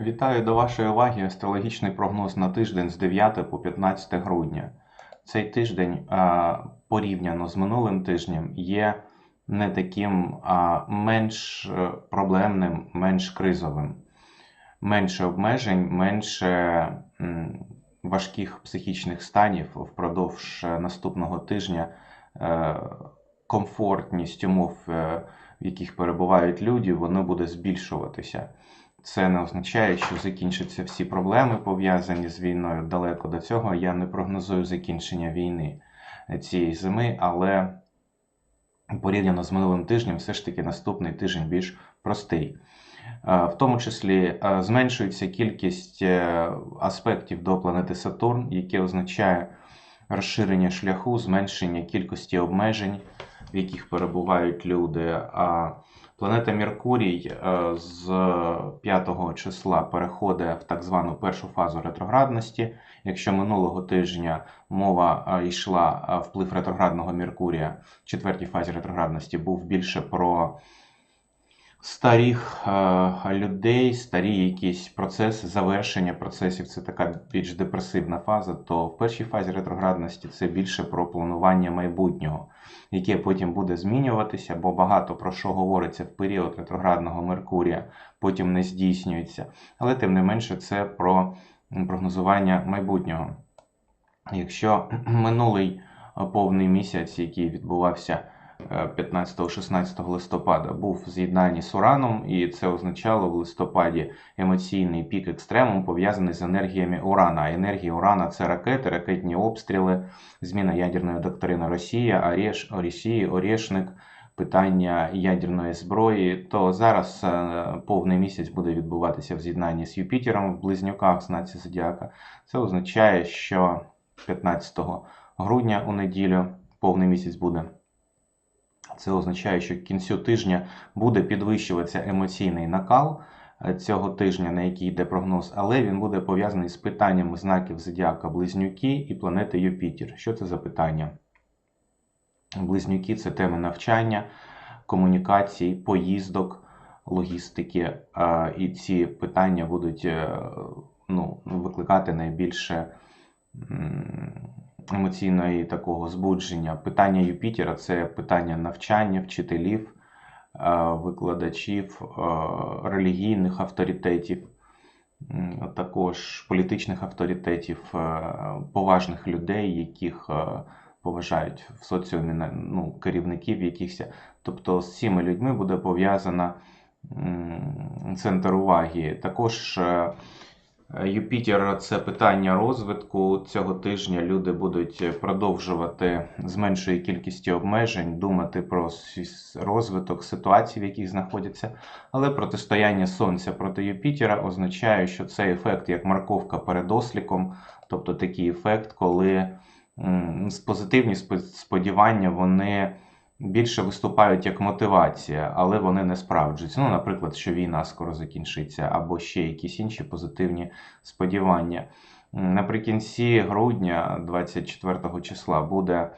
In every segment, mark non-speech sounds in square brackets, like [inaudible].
Вітаю до вашої уваги астрологічний прогноз на тиждень з 9 по 15 грудня. Цей тиждень порівняно з минулим тижнем є не таким менш е, проблемним, менш кризовим, менше обмежень, менше важких психічних станів впродовж е, наступного тижня. Е, комфортність умов, в яких перебувають люди, воно буде збільшуватися. Це не означає, що закінчаться всі проблеми, пов'язані з війною. Далеко до цього я не прогнозую закінчення війни цієї зими, але порівняно з минулим тижнем, все ж таки наступний тиждень більш простий. Е, В тому числі е, зменшується кількість е, аспектів до планети Сатурн, яке означає розширення шляху, зменшення кількості обмежень, в яких перебувають люди. Планета Меркурій е, з 5 числа переходить в так звану першу фазу ретроградності. Якщо минулого тижня мова е, йшла е, вплив ретроградного Меркурія в четвертій фазі ретроградності, був більше про старих е, людей, старі якісь процеси, завершення процесів. Це така більш депресивна фаза. То в першій фазі ретроградності це більше про планування майбутнього яке потім буде змінюватися, бо багато про що говориться в період ретроградного Меркурія, потім не здійснюється. Але тим не менше, це про прогнозування майбутнього. Якщо [clears throat] минулий е, повний місяць, який відбувався 15-16 листопада, був в з'єднанні з Ураном, і це означало в листопаді емоційний пік екстремум, пов'язаний з енергіями Урана. Енергія Урана це ракети, ракетні обстріли, зміна ядерної доктрини Росія, Ореш, Росії, Орешник, питання ядерної зброї. То зараз е, повний місяць буде відбуватися в з'єднанні з Юпітером в близнюках знаці Зодіака. Це означає, що 15 грудня у неділю повний місяць буде. Це означає, що к кінцю тижня буде підвищуватися емоційний накал е, цього тижня, на який йде прогноз, але він буде пов'язаний з питаннями знаків зодіака Близнюки і планети Юпітер. Що це за питання? Близнюки це теми навчання, комунікацій, поїздок, логістики. І ці питання будуть е, ну, викликати найбільше емоційної такого збудження. Питання Юпітера це питання навчання, вчителів, е, викладачів, е, релігійних авторитетів, також політичних авторитетів, е, поважних людей, яких поважають в соціумі ну, керівників якихось. Тобто з цими людьми буде пов'язана центр уваги. Також Юпітер це питання розвитку. Цього тижня люди будуть продовжувати з меншою кількістю обмежень думати про розвиток ситуацій, в яких знаходяться. Але протистояння Сонця проти Юпітера означає, що цей ефект як морковка перед осліком, тобто такий ефект, коли позитивні сподівання вони більше виступають як мотивація, але вони не справджуються. Ну, наприклад, що війна скоро закінчиться, або ще якісь інші позитивні сподівання. Наприкінці грудня, 24 числа, буде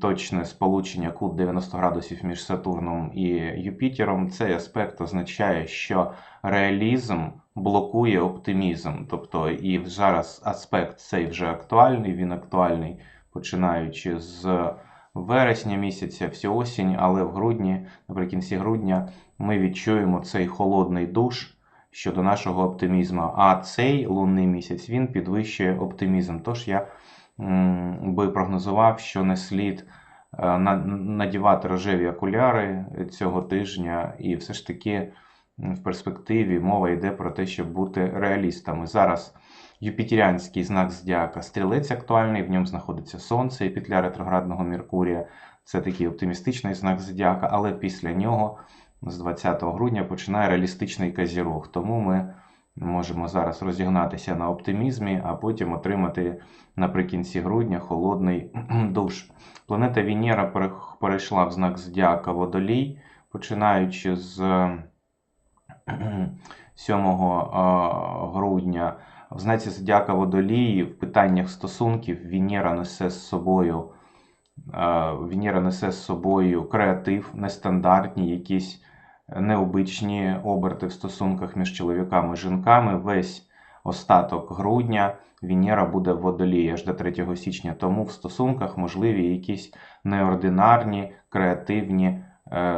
точне сполучення кут 90 градусів між Сатурном і Юпітером. Цей аспект означає, що реалізм блокує оптимізм. Тобто, і зараз аспект цей вже актуальний, він актуальний починаючи з вересня місяця, всю осінь, але в грудні, наприкінці грудня, ми відчуємо цей холодний душ щодо нашого оптимізму. А цей лунний місяць він підвищує оптимізм. Тож я би прогнозував, що не слід е, надівати рожеві окуляри цього тижня, і все ж таки в перспективі мова йде про те, щоб бути реалістами. Зараз Юпітеріанський знак зодіака стрілець актуальний, в ньому знаходиться Сонце і петля ретроградного Меркурія. Це такий оптимістичний знак зодіака, але після нього з 20 грудня починає реалістичний казірог. Тому ми можемо зараз розігнатися на оптимізмі, а потім отримати наприкінці грудня холодний [clears throat] душ. Планета Венера перейшла в знак зодіака Водолій, починаючи з [clears throat] 7 грудня. В знаці зодіака Водолії в питаннях стосунків Венера несе з собою е, Венера несе з собою креатив, нестандартні якісь необичні оберти в стосунках між чоловіками і жінками. Весь остаток грудня Венера буде в водолії аж до 3 січня. Тому в стосунках можливі якісь неординарні, креативні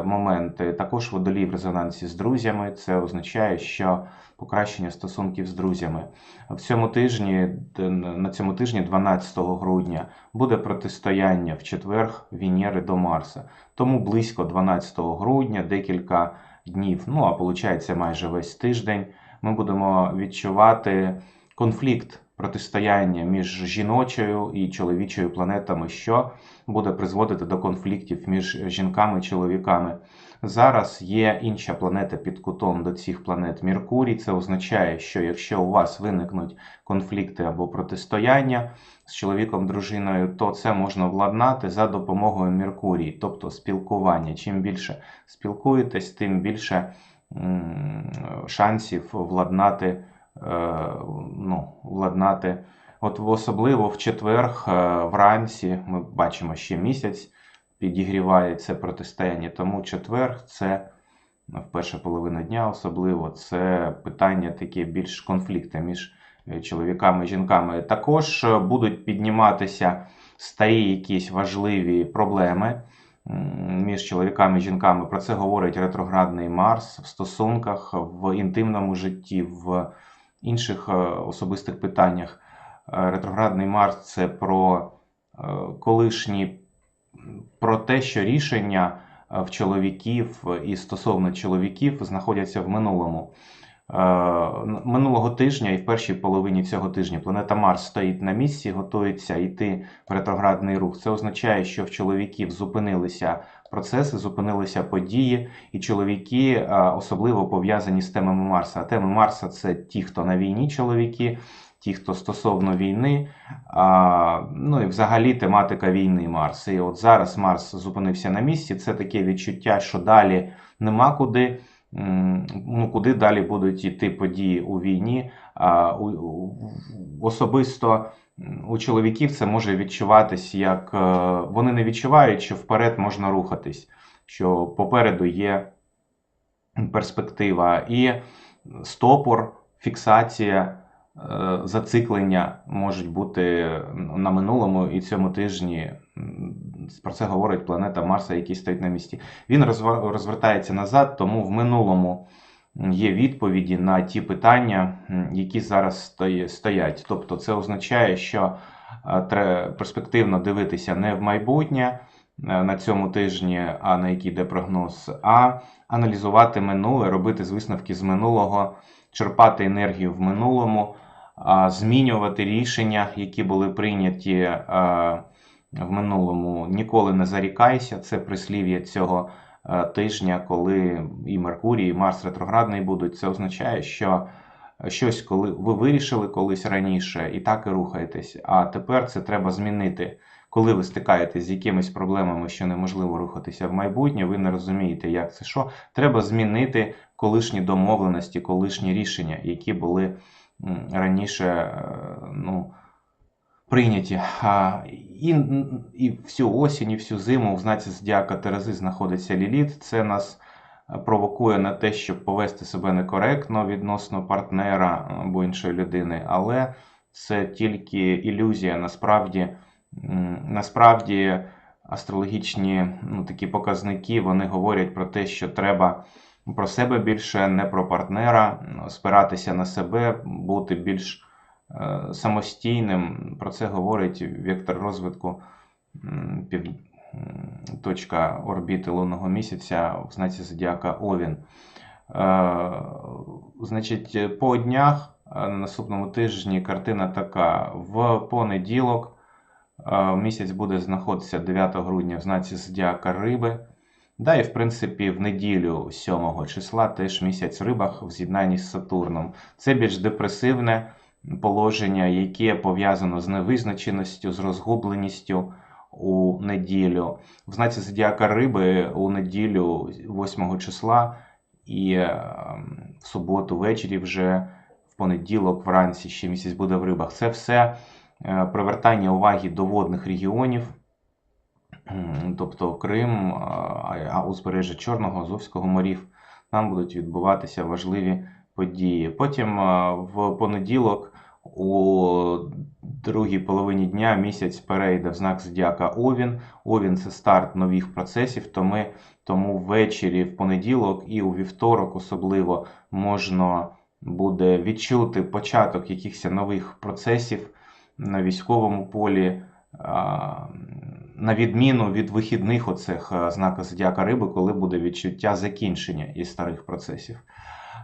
моменти. Також водолій в резонансі з друзями. Це означає, що покращення стосунків з друзями. В цьому тижні, на цьому тижні, 12 грудня, буде протистояння в четвер Венери до Марса. Тому близько 12 грудня, декілька днів, ну а виходить майже весь тиждень, ми будемо відчувати конфлікт протистояння між жіночою і чоловічою планетами, що буде призводити до конфліктів між жінками і чоловіками. Зараз є інша планета під кутом до цих планет Меркурій. Це означає, що якщо у вас виникнуть конфлікти або протистояння з чоловіком, дружиною, то це можна владнати за допомогою Меркурій, тобто спілкування. Чим більше спілкуєтесь, тим більше шансів владнати, ну, владнати. От особливо в четвер е, вранці ми бачимо ще місяць підігріває це протистояння. Тому четвер це ну, в перша половина дня, особливо це питання таке більш конфлікти між е, чоловіками і жінками. Також е, будуть підніматися старі якісь важливі проблеми між чоловіками і жінками. Про це говорить ретроградний Марс в стосунках, в інтимному житті, в інших е, особистих питаннях. Е, Ретроградний Марс це про е, колишні про те, що рішення в чоловіків і стосовно чоловіків знаходяться в минулому. Е, Минулого тижня і в першій половині цього тижня планета Марс стоїть на місці, готується йти в ретроградний рух. Це означає, що в чоловіків зупинилися процеси, зупинилися події, і чоловіки е, особливо пов'язані з темами Марса. А теми Марса це ті, хто на війні, чоловіки, ті, хто стосовно війни, ну і взагалі тематика війни Марс. І от зараз Марс зупинився на місці. Це таке відчуття, що далі нема куди. Ну, куди далі будуть йти події у війні. А, особисто у чоловіків це може відчуватись як е, вони не відчувають, що вперед можна рухатись, що попереду є перспектива. І стопор, фіксація е, зациклення можуть бути на минулому і цьому тижні. Про це говорить планета Марса, який стоїть на місці. Він розвертається назад, тому в минулому є відповіді на ті питання, які зараз стоять. Тобто, це означає, що треба перспективно дивитися не в майбутнє е, на цьому тижні, а на який йде прогноз, а аналізувати минуле, робити висновки з минулого, черпати енергію в минулому, змінювати рішення, які були прийняті е, в минулому. Ніколи не зарікайся. Це прислів'я цього е, тижня, коли і Меркурій, і Марс ретроградний будуть. Це означає, що щось, коли ви вирішили колись раніше, і так і рухаєтесь. А тепер це треба змінити. Коли ви стикаєтесь з якимись проблемами, що неможливо рухатися в майбутнє, ви не розумієте, як це що. Треба змінити колишні домовленості, колишні рішення, які були раніше е, ну, прийняті. І, і всю осінь, і всю зиму в знаці Зодіака Терези знаходиться Ліліт. Це нас е, провокує на те, щоб повести себе некоректно відносно партнера або іншої людини, але це тільки ілюзія. Насправді, насправді астрологічні ну, такі показники вони говорять про те, що треба про себе більше, не про партнера, спиратися на себе, бути більш е, самостійним. Про це говорить вектор розвитку пів... точка орбіти лунного місяця в знаці зодіака Овін. Е, Значить, по днях е, на наступному тижні картина така: в понеділок е, місяць буде знаходитися 9 грудня в знаці зодіака Риби. Да, і в принципі в неділю 7 числа теж місяць в рибах в з'єднанні з Сатурном. Це більш депресивне положення, яке пов'язано з невизначеністю, з розгубленістю у неділю. В знаці зодіака Риби у неділю 8 числа і е, в суботу ввечері вже в понеділок вранці ще місяць буде в рибах. Це все е, привертання уваги до водних регіонів. Тобто Крим, а а узбережжя Чорного, Азовського морів. там будуть відбуватися важливі події. Потім е, в понеділок у другій половині дня місяць перейде в знак зодіака Овін. Овін це старт нових процесів, то ми, тому ввечері в понеділок і у вівторок особливо можна буде відчути початок якихось нових процесів на військовому полі. На відміну від вихідних оцих е, знака зодіака риби, коли буде відчуття закінчення із старих процесів.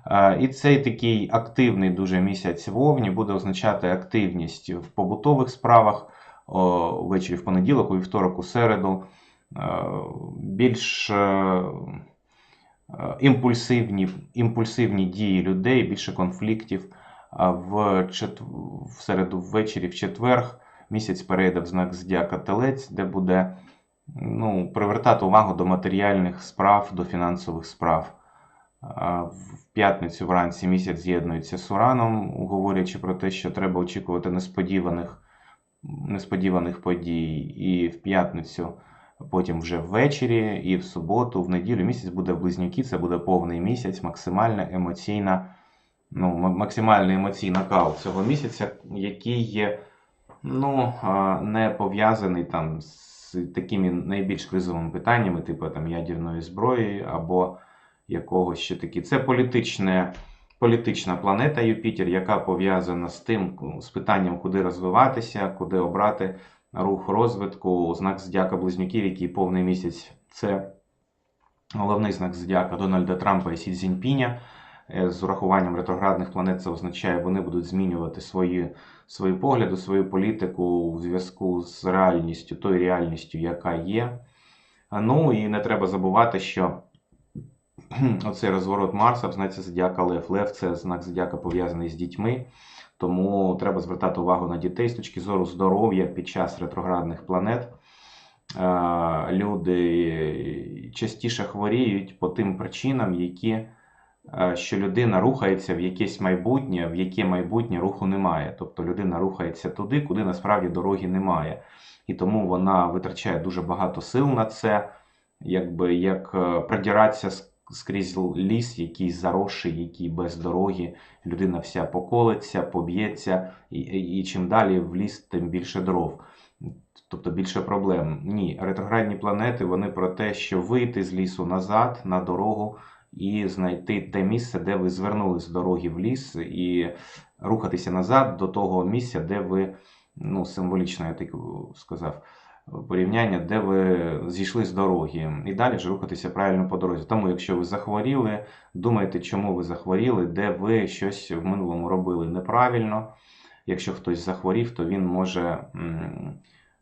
Е, І цей такий активний дуже місяць вовні буде означати активність в побутових справах ввечері в понеділок, у вівторок, у середу, е, більш е, імпульсивні, імпульсивні дії людей, більше конфліктів. В, чет... в середу ввечері, в четверг, місяць перейде в знак Зодіака Телець, де буде ну, привертати увагу до матеріальних справ, до фінансових справ. В п'ятницю вранці місяць з'єднується з Ураном, говорячи про те, що треба очікувати несподіваних, несподіваних подій. І в п'ятницю, потім вже ввечері, і в суботу, в неділю місяць буде в близнюки, це буде повний місяць, максимальна емоційна, ну, максимальний емоційний накал цього місяця, який є ну, не пов'язаний там з такими найбільш кризовими питаннями, типу там ядерної зброї або якогось ще такі. Це політичне, політична планета Юпітер, яка пов'язана з тим, з питанням, куди розвиватися, куди обрати рух розвитку, знак зодіака близнюків, який повний місяць. Це головний знак зодіака Дональда Трампа і Сі Цзіньпіня. Е, З урахуванням ретроградних планет це означає, вони будуть змінювати свої, свої погляди, свою політику у зв'язку з реальністю, тою реальністю, яка є. Ну і не треба забувати, що [clears throat] оцей розворот Марса в знаці зодіака Лев. Лев це знак зодіака пов'язаний з дітьми, тому треба звертати увагу на дітей з точки зору здоров'я під час ретроградних планет. Е, Люди частіше хворіють по тим причинам, які е, що людина рухається в якесь майбутнє, в яке майбутнє руху немає. Тобто людина рухається туди, куди насправді дороги немає. І тому вона витрачає дуже багато сил на це, якби як е, продиратися с- скрізь ліс, який заросший, який без дороги. Людина вся поколиться, поб'ється, і, і чим далі в ліс, тим більше дров. Тобто більше проблем. Ні, ретроградні планети вони про те, що вийти з лісу назад на дорогу і знайти те місце, де ви звернули з дороги в ліс, і рухатися назад до того місця, де ви, ну, символічно, я так сказав, порівняння, де ви зійшли з дороги, і далі вже рухатися правильно по дорозі. Тому, якщо ви захворіли, думайте, чому ви захворіли, де ви щось в минулому робили неправильно. Якщо хтось захворів, то він може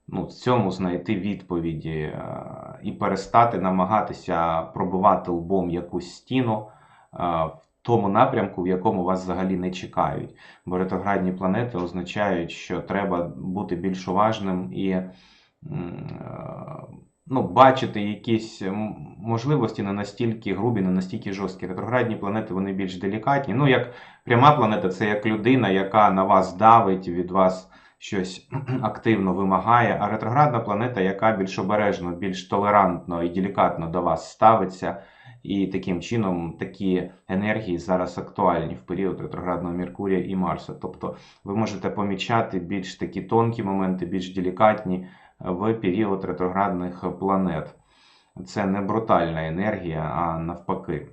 ну, в цьому знайти відповіді е, і перестати намагатися пробивати лбом якусь стіну е, в тому напрямку, в якому вас взагалі не чекають. Бо ретроградні планети означають, що треба бути більш уважним і ну, бачити якісь можливості не настільки грубі, не настільки жорсткі. Ретроградні планети вони більш делікатні. Ну, як пряма планета, це як людина, яка на вас давить, від вас щось [clears throat] активно вимагає, а ретроградна планета, яка більш обережно, більш толерантно і делікатно до вас ставиться. І таким чином такі енергії зараз актуальні в період ретроградного Меркурія і Марса. Тобто ви можете помічати більш такі тонкі моменти, більш делікатні в період ретроградних планет. Це не брутальна енергія, а навпаки.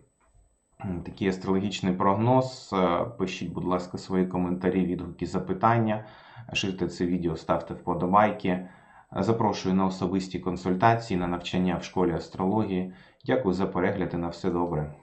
Такий астрологічний прогноз. Е, Пишіть, будь ласка, свої коментарі, відгуки, запитання. Ширте це відео, ставте вподобайки. Запрошую на особисті консультації, на навчання в школі астрології. Дякую за перегляд і на все добре.